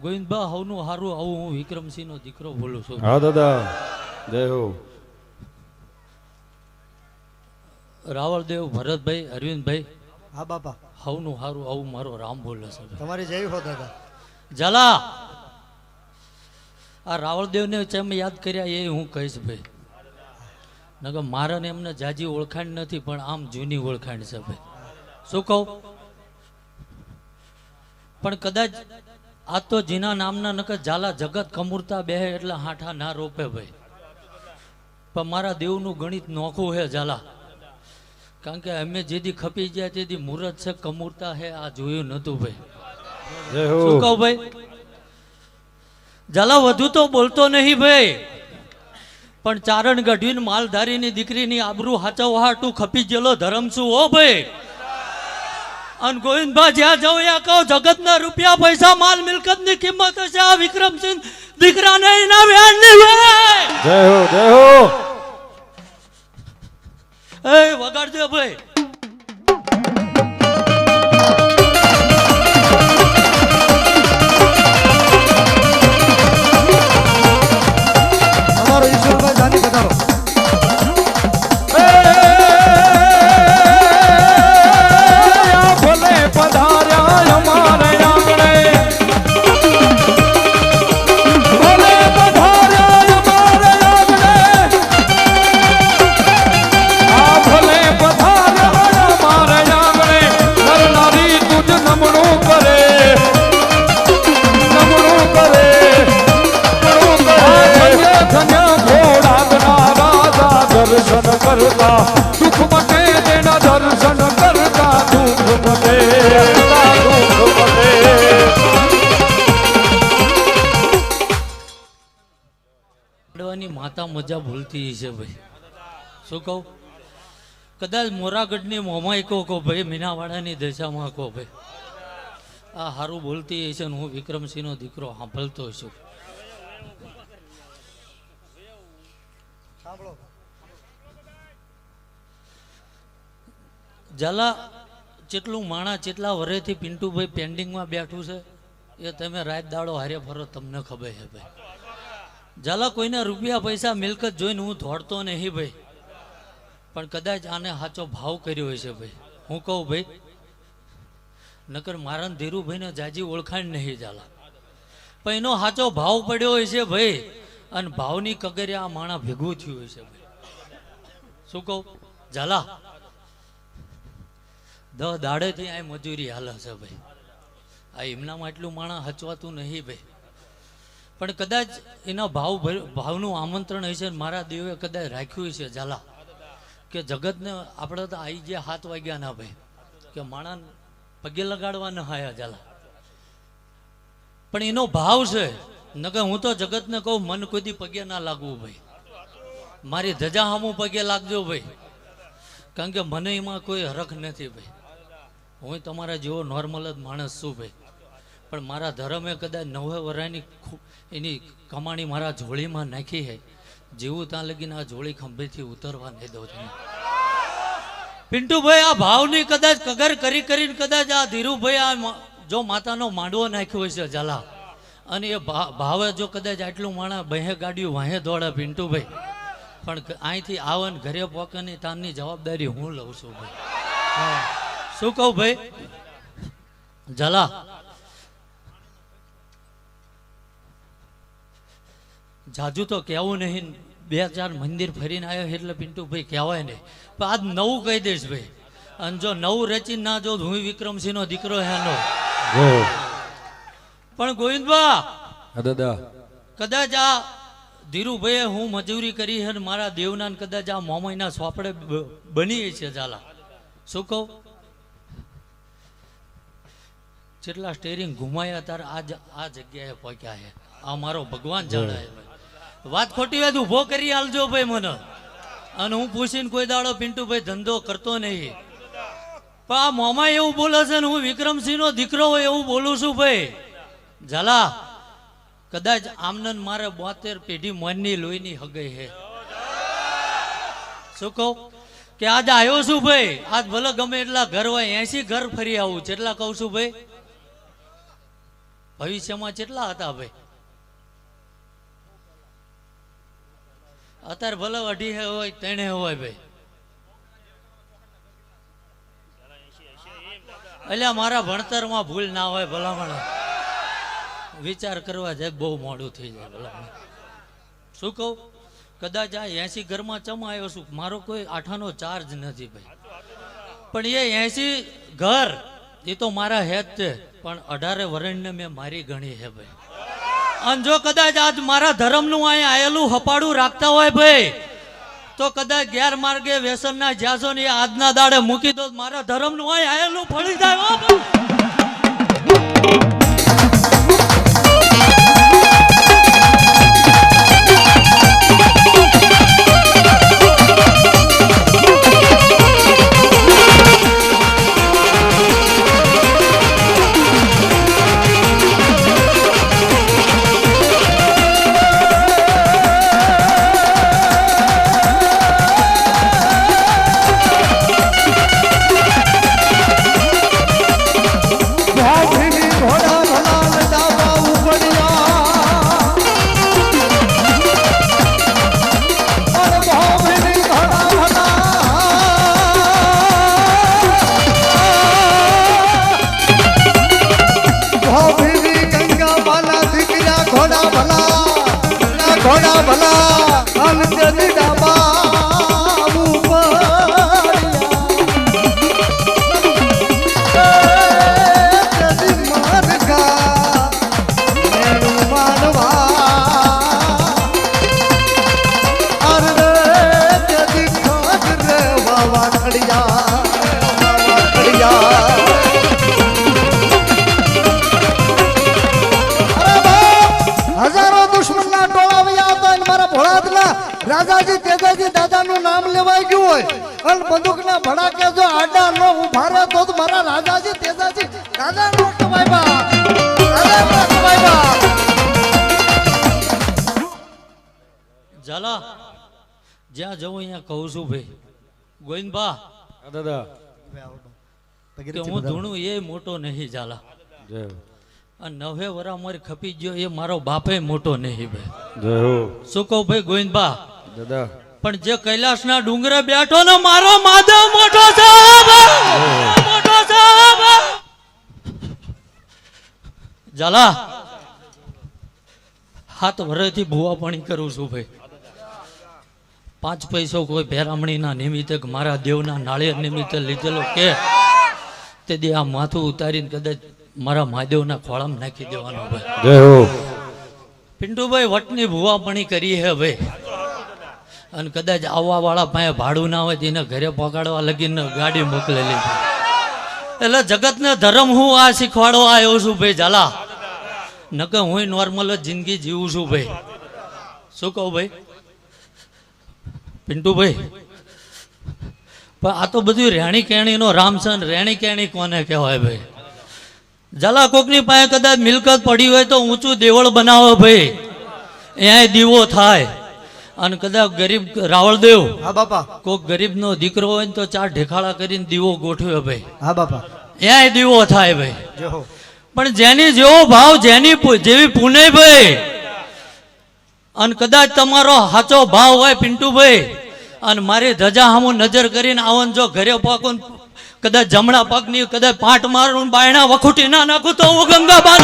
ગોવિંદબા હવનું હારું આવું હું વિક્રમસિંહનો દીકરો બોલું છું. હા દાદા. જય હો. રાવળદેવ ભરતભાઈ અરવિંદભાઈ. હા બાપા. હવનું હારું આવું મારો રામ બોલે છે. તમારી જય હો દાદા. જલા આ રાવળદેવને ચેમ યાદ કર્યા એ હું કહીશ ભાઈ. નકર મારાને એમને જાજી ઓળખાણ નથી પણ આમ જૂની ઓળખાણ છે ભાઈ. શું કહું? પણ કદાચ આ તો જીના નામના નકર ઝાલા જગત કમૂરતા બે એટલે હાઠા ના રોપે ભાઈ. પણ મારા દેવનું ગણિત નોખું હે ઝાલા. કારણ કે અમે જેથી ખપી ગયા તેથી મુહૂર્ત છે કમૂરતા હે આ જોયું નતું ભાઈ. શું કહું ભાઈ? ઝાલા વધુ તો બોલતો નહીં ભાઈ. પણ ચારણ ગઢવીને માલધારીની દીકરીની આબરૂ હાચવવા હાટું ખપી ગયેલો ધરમ શું હો ભાઈ. અને ગોવિંદભાઈ જ્યાં જાઉં ત્યાં કહો જગતના રૂપિયા પૈસા માલ મિલકતની કિંમત હશે. આ વિક્રમસિંહ દીકરાને એના વ્યાજની જય હો જય હો! એ વગાડજો ભાઈ. કરતા દુઃખ મટે તેના દર્શન કરતા દુઃખ મટે દુઃખ મટે માતા મજા ભૂલતી છે ભાઈ. શું કહું? કદાચ મોરાગઢની મોમાઈ કહો કહો ભાઈ મીનાવાડાની દશામાં કહો ભાઈ. આ સારું બોલતી છે ને હું વિક્રમસિંહનો દીકરો સાંભળતો છું સાંભળો. ઝાલા, જેટલું માણા જેટલા વરેથી પિન્ટુભાઈ પેન્ડિંગમાં બેઠું છે, એ તમે રાત દાડો હારે ફરો, તમને ખબર છે ભાઈ. ઝાલા, કોઈના રૂપિયા પૈસા મિલકત જોઈને હું દોડતો નહીં ભાઈ. પણ કદાચ આને સાચો ભાવ કર્યો હોય છે ભાઈ. હું કહું ભાઈ, નકર મારા ધીરુભાઈને જાજી ઓળખાણ નહીં ઝાલા. પણ એનો સાચો ભાવ પડ્યો હોય છે ભાઈ, અને ભાવની કગરે આ માણા ભેગું થયું હોય છે ભાઈ. શું કહું? ઝાલા દહ દાડેથી આ મજૂરી હાલે છે ભાઈ. આ એમનામાં એટલું માણા હચવાતું નહીં ભાઈ. પણ કદાચ એના ભાવ ભાવનું આમંત્રણ હશે મારા દેવે કદાચ રાખ્યું છે ઝાલા. કે જગતને આપણે તો આવી ગયા હાથ વાગ્યા ના ભાઈ. કે માણા પગે લગાડવા ન હાયા, ઝાલા. પણ એનો ભાવ છે, નકર હું તો જગતને કહું, મન કોઈથી પગે ના લાગવું ભાઈ. મારી ધજા હામું પગે લાગજો ભાઈ. કારણ કે મને એમાં કોઈ હરખ નથી ભાઈ. હું તમારા જેવો નોર્મલ જ માણસ છું ભાઈ. પણ મારા ધર્મે કદાચ નવે વરાની એની કમાણી મારા જોળીમાં નાખી હે, જેવું ત્યાં લગીને આ જોળી ખંભેથી ઉતરવા નહીં દઉં તમે પિન્ટુભાઈ, આ ભાવની કદાચ કગર કરી કરીને કદાચ આ ધીરુભાઈ આ જો માતાનો માંડવો નાખ્યો હોય છે ઝાલા, અને એ ભાવે જો કદાચ આટલું માણા બહે ગાડીઓ વાહે દોડે પિન્ટુભાઈ, પણ અહીંથી આવે ઘરે પોકાની તાનની જવાબદારી હું લઉં છું ભાઈ. હા. શું કહું ભાઈ? ઝાલા. જાજુ તો કહેવું નહીં બે ચાર મંદિર ફરીને આવ્યો એટલે પિન્ટુભાઈ કહેવાય નહીં. પણ આજ નવું કહી દઈશ ભાઈ. અને જો નવું રચી ના જો હું વિક્રમસિંહનો દીકરો હેનો પણ ગોવિંદભા દાદા. કદાચ આ ધીરુભાઈએ હું મજૂરી કરી છે ને મારા દેવના કદાચ આ મોમયના સોપડે બની છે ઝાલા. શું કહું? જેટલા સ્ટેરિંગ ઘુમાયા તાર આજ આ જગ્યાએ પહોંચ્યા છે આ મારો ભગવાન જાણે. વાત ખોટી વાત ઊભો કરી આલજો ભાઈ મને. અને હું પૂછીને કોઈ દાડો પિન્ટુભાઈ ધંધો કરતો નહીં. પણ આ મોમાં એવું બોલે છે ને હું વિક્રમસિંહનો દીકરો હોય એવું બોલું છું ભાઈ. ઝાલા, કદાચ આમનન મારે બોતેર પેઢી મનની લોહીની હગઈ હે. શું કહું? કે આજ આવ્યો છું ભાઈ. આજ ભલે ગમે એટલા ઘર હોય એસી ઘર ફરી આવું, જેટલા કહું છું ભાઈ. ભવિષ્યમાં કેટલા હતા ભાઈ? અત્યારે ભલે અઢી હોય તેણે હોય ભાઈ. એટલે મારા ભણતરમાં ભૂલ ના હોય, ભલામણ. વિચાર કરવા જાય, બહુ મોડું થઈ જાય, ભલામણ. શું કહું? કદાચ આ એસી ઘરમાં ચમ આવ્યો છું. મારો કોઈ આઠાનો ચાર્જ નથી ભાઈ. પણ એ એસી ઘર એ તો મારા હેત છે, પણ અઢારે વરણને મેં મારી ગણી હે ભાઈ. અને જો કદાચ આજ મારા ધર્મનું અહીં આયેલું હપાડું રાખતા હોય ભાઈ, તો કદાચ ગેરમાર્ગે વ્યસનના જ્યાં ને આજના દાડે મૂકી દો, મારા ધર્મનું અહીં આયેલું ફળી જાય ઘોડા ભલા અંજલી ડાબા ભોળાદના રાજાજી તેજાજી દાદાનું નામ લેવાઈ ગયું હોય. અને બંદૂકના ભડાકે જો આડા ન ઊભા રહે તો મારા રાજાજી તેજાજી દાદા નો ઝાલા જ્યાં જવું અહીંયા કહું છું ભાઈ. ગોવિંદબા દાદા. હું ધૂણું એ મોટો નહીં ઝાલા. નવે વરા મારી ખપી ગયો એ મારો બાપે મોટો નહીં ભાઈ. શું કહું ભાઈ ગોવિંદબા દાદા. પણ જે કૈલાસના ડુંગરે બેઠો ને મારો માધવ મોટો સાહેબ મોટો સાહેબ ઝાલા હાથ વરેથી ભૂવા પાણી કરું છું ભાઈ. પાંચ પૈસો કોઈ ભેરામણીના નિમિત્તે મારા દેવના નાળિયેર નિમિત્તે લીધેલો કે તે દે આ માથું ઉતારીને કદાચ મારા મહાદેવના ખોળામાં નાખી દેવાનો ભાઈ પિન્ટુભાઈ વટની ભૂવાપણી કરી હે ભાઈ અને કદાચ આવવા વાળા પાસે ભાડું ના હોય તેને એને ઘરે પહોંચાડવા લગીને ગાડી મોકલેલી એટલે જગતને ધર્મ હું આ શીખવાડવા આવ્યો છું ભાઈ ઝાલા. નકે હું નોર્મલ જ જિંદગી જીવું છું ભાઈ. શું કહું ભાઈ? પિન્ટુભાઈ પણ આ તો બધું રેણી કેણીનો રામસન રેણી કેણી કોને કહેવાય ભાઈ? ઝાલા કોકની પાસે કદાચ મિલકત પડી હોય તો ઊંચું દેવળ બનાવો ભાઈ. એ દીવો થાય. અને કદાચ ગરીબ રાવળ દેવ હા બાપા. કોક ગરીબનો દીકરો હોય ને તો ચાર ઢેખાડા કરીને દીવો ગોઠવ્યો ભાઈ. હા બાપા. એ દીવો થાય ભાઈ. પણ જેની જેવો ભાવ જેની જેવી પુણે ભાઈ. અને કદાચ તમારો સાચો ભાવ હોય પિન્ટુભાઈ. અને મારી ધજા હામું નજર કરીને આવો જો ઘરે પાકો કદાચ જમણા પગની કદાચ પાટ મારું બાયણા વખૂટી ના નાખું તો હું ગંગા બાર